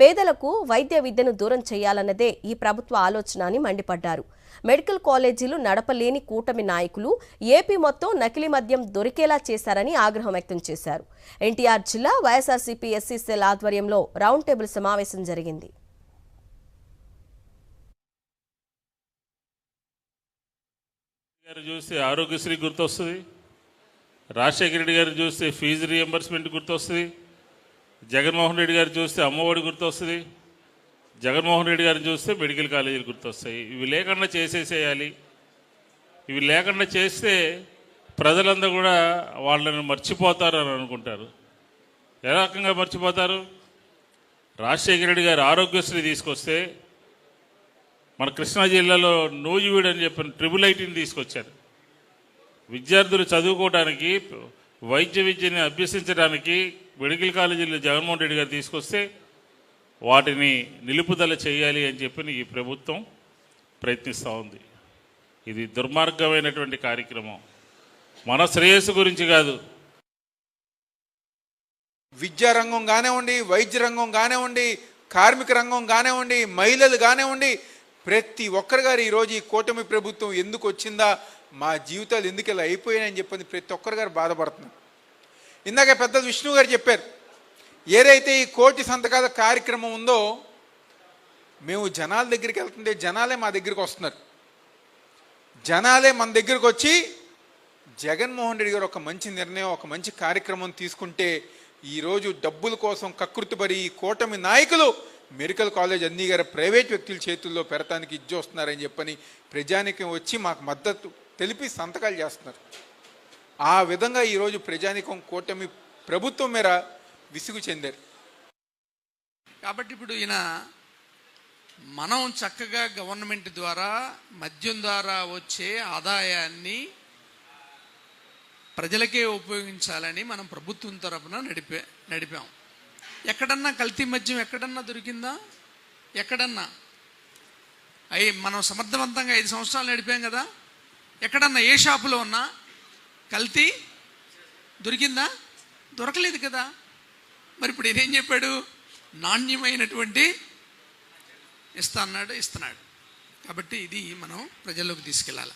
పేదలకు వైద్య విద్యను దూరం చేయాలన్నదే ఈ ప్రభుత్వ ఆలోచన అని మండిపడ్డారు. మెడికల్ కాలేజీలు నడపలేని కూటమి నాయకులు ఏపీ మొత్తం నకిలీ మద్యం దొరికేలా చేశారని ఆగ్రహం వ్యక్తం చేశారు. ఎన్టీఆర్ జిల్లా వైఎస్ఆర్సీపీ ఎస్సీ సెల్ ఆధ్వర్యంలో రౌండ్ టేబుల్ సమావేశం జరిగింది. గారు చూస్తే ఆరోగ్యశ్రీ గుర్తొస్తుంది. రాజశేఖర రెడ్డి గారు చూస్తే ఫీజు రియంబర్స్మెంట్ గుర్తొస్తుంది. జగన్మోహన్ రెడ్డి గారు చూస్తే అమ్మఒడి గుర్తొస్తుంది. జగన్మోహన్ రెడ్డి గారిని చూస్తే మెడికల్ కాలేజీలు గుర్తొస్తాయి. ఇవి లేకుండా చేసేసేయాలి. ఇవి లేకుండా చేస్తే ప్రజలందరూ కూడా వాళ్ళని మర్చిపోతారు అని అనుకుంటారు. ఏ రకంగా మర్చిపోతారు? రాజశేఖర రెడ్డి గారు ఆరోగ్యశ్రీ తీసుకొస్తే మన కృష్ణా జిల్లాలో నూజివీడు అని చెప్పిన ట్రిపుల్ ఐటీని తీసుకొచ్చారు. విద్యార్థులు చదువుకోవడానికి వైద్య విద్యని అభ్యసించడానికి మెడికల్ కాలేజీలు జగన్మోహన్ రెడ్డి గారు తీసుకొస్తే వాటిని నిలుపుదల చేయాలి అని చెప్పి ఈ ప్రభుత్వం ప్రయత్నిస్తూ ఉంది. ఇది దుర్మార్గమైనటువంటి కార్యక్రమం. మన శ్రేయస్సు గురించి కాదు. విద్యా రంగం కానివ్వండి వైద్య రంగం కానివ్వండి కార్మిక రంగం కానివ్వండి మహిళలు కానివ్వండి ప్రతి ఒక్కరు గారు ఈరోజు ఈ కూటమి ప్రభుత్వం ఎందుకు వచ్చిందా మా జీవితాలు ఎందుకు ఇలా అయిపోయాయని చెప్పని ప్రతి ఒక్కరు గారు బాధపడుతున్నారు. ఇందాక పెద్ద విష్ణు గారు చెప్పారు ఏదైతే ఈ కోటి సంతకాల కార్యక్రమం ఉందో మేము జనాల దగ్గరికి వెళ్తుంటే జనాలే మా దగ్గరికి వస్తున్నారు. జనాలే మన దగ్గరికి వచ్చి జగన్మోహన్ రెడ్డి గారు ఒక మంచి నిర్ణయం ఒక మంచి కార్యక్రమం తీసుకుంటే ఈరోజు డబ్బుల కోసం కకృతిపడి ఈ కూటమి నాయకులు మెడికల్ కాలేజ్ అన్ని గారు ప్రైవేట్ వ్యక్తుల చేతుల్లో పెడతానికి ఇచ్చొస్తున్నారని చెప్పని ప్రజానికం వచ్చి మాకు మద్దతు తెలిపి సంతకాలు చేస్తున్నారు. ఆ విధంగా ఈరోజు ప్రజానికం కూటమి ప్రభుత్వం మేర విసుగు చెందారు. కాబట్టి ఇప్పుడు ఈయన మనం చక్కగా గవర్నమెంట్ ద్వారా మద్యం ద్వారా వచ్చే ఆదాయాన్ని ప్రజలకే ఉపయోగించాలని మనం ప్రభుత్వం తరపున నడిపే నడిపాం. ఎక్కడన్నా కల్తీ మద్యం ఎక్కడన్నా దొరికిందా? ఎక్కడన్నా? అయ్యి మనం సమర్థవంతంగా ఐదు సంవత్సరాలు నడిపాం కదా? ఎక్కడన్నా ఏ షాపులో ఉన్నా కల్తీ దొరికిందా? దొరకలేదు కదా. మరి ఇప్పుడు ఇదేం చెప్పాడు? నాణ్యమైనటువంటి ఇస్తా అన్నాడు ఇస్తున్నాడు. కాబట్టి ఇది మనం ప్రజల్లోకి తీసుకెళ్ళాలి.